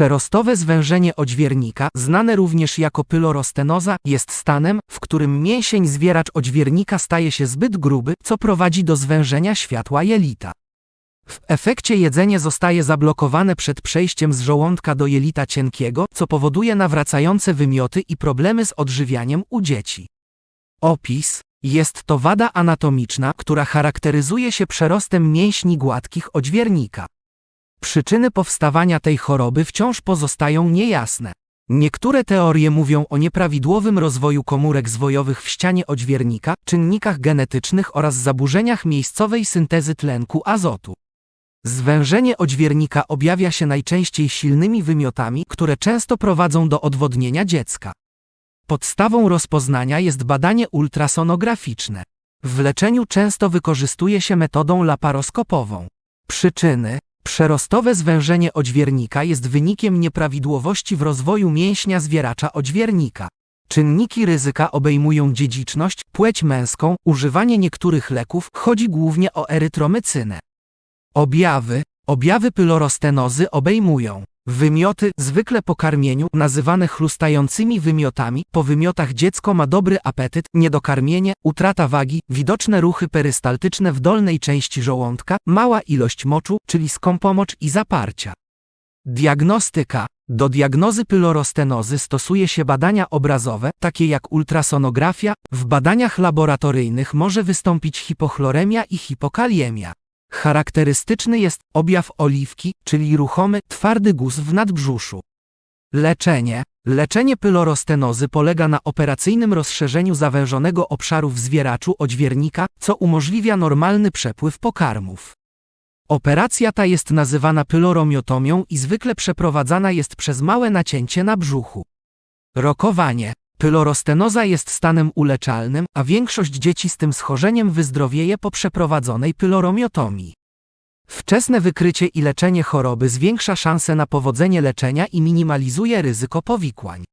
Przerostowe zwężenie odźwiernika, znane również jako pylorostenoza, jest stanem, w którym mięsień zwieracz odźwiernika staje się zbyt gruby, co prowadzi do zwężenia światła jelita. W efekcie jedzenie zostaje zablokowane przed przejściem z żołądka do jelita cienkiego, co powoduje nawracające wymioty i problemy z odżywianiem u dzieci. Opis jest to wada anatomiczna, która charakteryzuje się przerostem mięśni gładkich odźwiernika. Przyczyny powstawania tej choroby wciąż pozostają niejasne. Niektóre teorie mówią o nieprawidłowym rozwoju komórek zwojowych w ścianie odźwiernika, czynnikach genetycznych oraz zaburzeniach miejscowej syntezy tlenku azotu. Zwężenie odźwiernika objawia się najczęściej silnymi wymiotami, które często prowadzą do odwodnienia dziecka. Podstawą rozpoznania jest badanie ultrasonograficzne. W leczeniu często wykorzystuje się metodą laparoskopową. Przyczyny Przerostowe zwężenie odźwiernika jest wynikiem nieprawidłowości w rozwoju mięśnia zwieracza odźwiernika. Czynniki ryzyka obejmują dziedziczność, płeć męską, używanie niektórych leków, chodzi głównie o erytromycynę. Objawy Objawy pylorostenozy obejmują wymioty, zwykle po karmieniu, nazywane chlustającymi wymiotami, po wymiotach dziecko ma dobry apetyt, niedokarmienie, utrata wagi, widoczne ruchy perystaltyczne w dolnej części żołądka, mała ilość moczu, czyli skąpomocz i zaparcia. Diagnostyka do diagnozy pylorostenozy stosuje się badania obrazowe, takie jak ultrasonografia. W badaniach laboratoryjnych może wystąpić hipochloremia i hipokaliemia. Charakterystyczny jest objaw oliwki, czyli ruchomy, twardy guz w nadbrzuszu. Leczenie. Leczenie pylorostenozy polega na operacyjnym rozszerzeniu zawężonego obszaru w zwieraczu odźwiernika, co umożliwia normalny przepływ pokarmów. Operacja ta jest nazywana pyloromiotomią i zwykle przeprowadzana jest przez małe nacięcie na brzuchu. Rokowanie. Pylorostenoza jest stanem uleczalnym, a większość dzieci z tym schorzeniem wyzdrowieje po przeprowadzonej pyloromiotomii. Wczesne wykrycie i leczenie choroby zwiększa szanse na powodzenie leczenia i minimalizuje ryzyko powikłań.